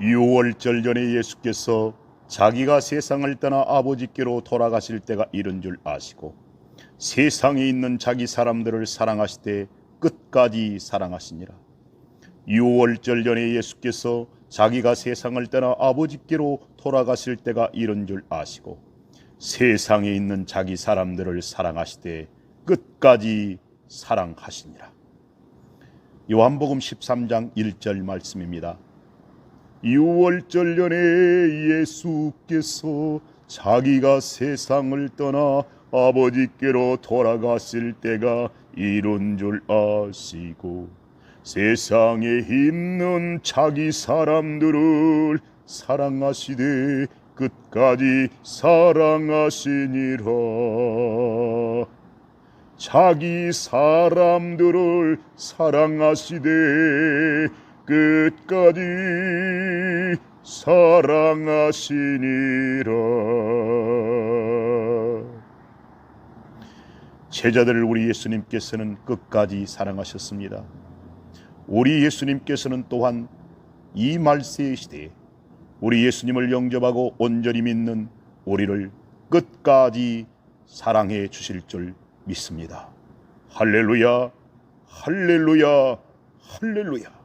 6월절 전에 예수께서 자기가 세상을 떠나 아버지께로 돌아가실 때가 이른 줄 아시고 세상에 있는 자기 사람들을 사랑하시되 끝까지 사랑하시니라. 6월절 전에 예수께서 자기가 세상을 떠나 아버지께로 돌아가실 때가 이른 줄 아시고 세상에 있는 자기 사람들을 사랑하시되 끝까지 사랑하시니라. 요한복음 13장 1절 말씀입니다. 6월절 전에 예수께서 자기가 세상을 떠나 아버지께로 돌아가실 때가 이른 줄 아시고 세상에 있는 자기 사람들을 사랑하시되 끝까지 사랑하시니라. 자기 사람들을 사랑하시되 끝까지 사랑하시니라. 제자들을 우리 예수님께서는 끝까지 사랑하셨습니다. 우리 예수님께서는 또한 이 말세의 시대에 우리 예수님을 영접하고 온전히 믿는 우리를 끝까지 사랑해 주실 줄 믿습니다. 할렐루야, 할렐루야, 할렐루야.